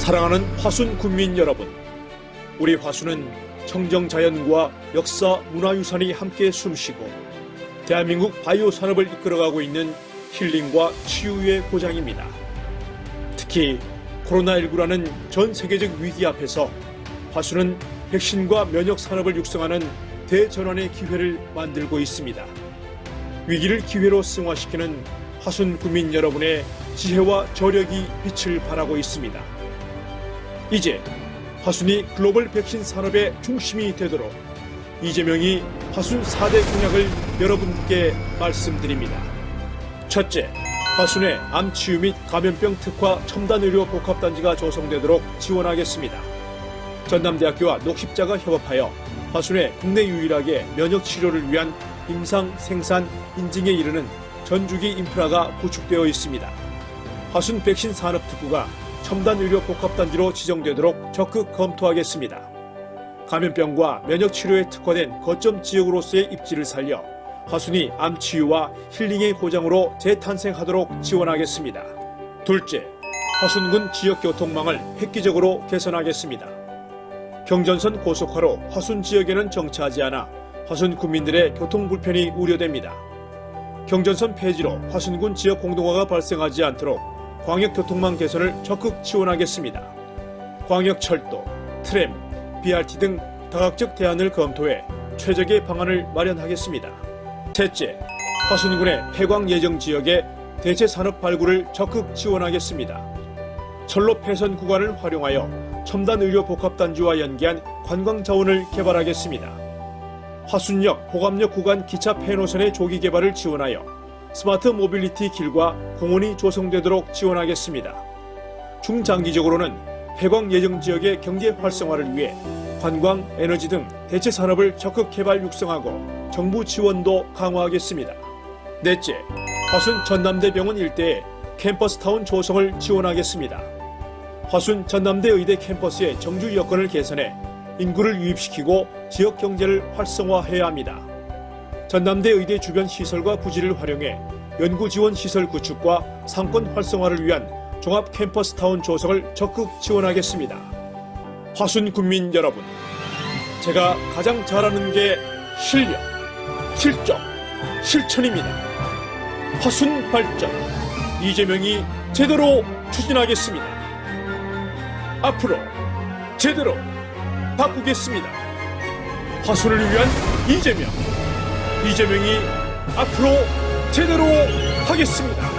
사랑하는 화순 국민 여러분, 우리 화순은 청정 자연과 역사 문화유산이 함께 숨쉬고 대한민국 바이오 산업을 이끌어가고 있는 힐링과 치유의 고장입니다. 특히 코로나19라는 전 세계적 위기 앞에서 화순은 백신과 면역 산업을 육성하는 대전환의 기회를 만들고 있습니다. 위기를 기회로 승화시키는 화순 국민 여러분의 지혜와 저력이 빛을 발하고 있습니다. 이제 화순이 글로벌 백신 산업의 중심이 되도록 이재명이 화순 4대 공약을 여러분께 말씀드립니다. 첫째, 화순의 암치유 및 감염병 특화 첨단의료 복합단지가 조성되도록 지원하겠습니다. 전남대학교와 녹십자가 협업하여 화순의 국내 유일하게 면역 치료를 위한 임상 생산 인증에 이르는 전주기 인프라가 구축되어 있습니다. 화순 백신 산업 특구가 첨단 의료 복합단지로 지정되도록 적극 검토하겠습니다. 감염병과 면역 치료에 특화된 거점 지역으로서의 입지를 살려 화순이 암 치유와 힐링의 고장으로 재탄생하도록 지원하겠습니다. 둘째, 화순군 지역 교통망을 획기적으로 개선하겠습니다. 경전선 고속화로 화순 지역에는 정차하지 않아 화순 국민들의 교통 불편이 우려됩니다. 경전선 폐지로 화순군 지역 공동화가 발생하지 않도록 광역교통망 개선을 적극 지원하겠습니다. 광역철도, 트램, BRT 등 다각적 대안을 검토해 최적의 방안을 마련하겠습니다. 셋째, 화순군의 폐광 예정 지역의 대체 산업 발굴을 적극 지원하겠습니다. 철로 폐선 구간을 활용하여 첨단 의료 복합 단지와 연계한 관광 자원을 개발하겠습니다. 화순역, 호감역 구간 기차 폐노선의 조기 개발을 지원하여 스마트 모빌리티 길과 공원이 조성되도록 지원하겠습니다. 중장기적으로는 폐광 예정 지역의 경제 활성화를 위해 관광, 에너지 등 대체 산업을 적극 개발 육성하고 정부 지원도 강화하겠습니다. 넷째, 화순 전남대병원 일대에 캠퍼스타운 조성을 지원하겠습니다. 화순 전남대 의대 캠퍼스의 정주 여건을 개선해 인구를 유입시키고 지역 경제를 활성화해야 합니다. 전남대 의대 주변 시설과 부지를 활용해 연구 지원 시설 구축과 상권 활성화를 위한 종합 캠퍼스 타운 조성을 적극 지원하겠습니다. 화순 국민 여러분, 제가 가장 잘하는 게 실력, 실적, 실천입니다. 화순 발전, 이재명이 제대로 추진하겠습니다. 앞으로 제대로 바꾸겠습니다. 화순을 위한 이재명. 이재명이 앞으로 제대로 하겠습니다.